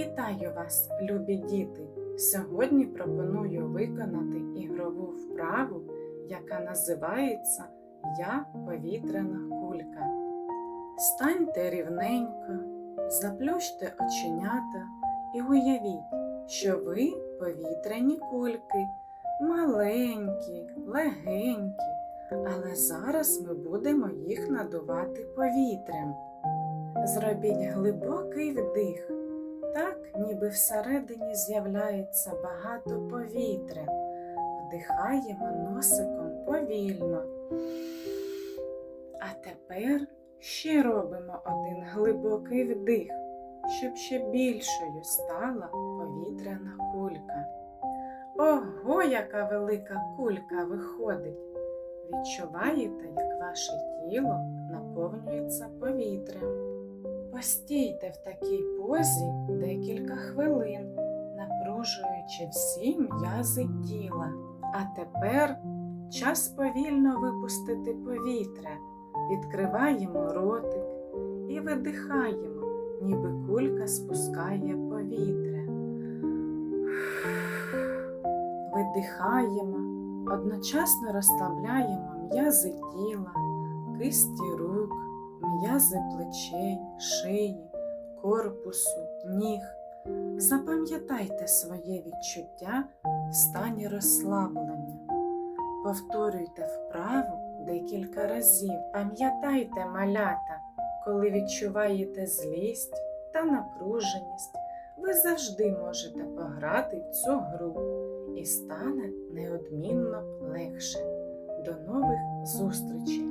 Вітаю вас, любі діти! Сьогодні пропоную виконати ігрову вправу, яка називається Я повітряна кулька. Станьте рівненько, заплющте оченята і уявіть, що ви повітряні кульки, маленькі, легенькі, але зараз ми будемо їх надувати повітрям. Зробіть глибокий вдих, так ніби всередині з'являється багато повітря. Вдихаємо носиком повільно. А тепер ще робимо один глибокий вдих, щоб ще більшою стала повітряна кулька. Ого, яка велика кулька виходить! Відчуваєте, як ваше тіло наповнюється повітрям. Постійте в такій позі декілька хвилин, напружуючи всі м'язи тіла. А тепер час повільно випустити повітря. Відкриваємо ротик і видихаємо, ніби кулька спускає повітря. Видихаємо, одночасно розслабляємо м'язи тіла, кисті рук м'язи плечей, шиї, корпусу, ніг. Запам'ятайте своє відчуття в стані розслаблення. Повторюйте вправу декілька разів. Пам'ятайте малята, коли відчуваєте злість та напруженість, ви завжди можете пограти в цю гру і стане неодмінно легше. До нових зустрічей!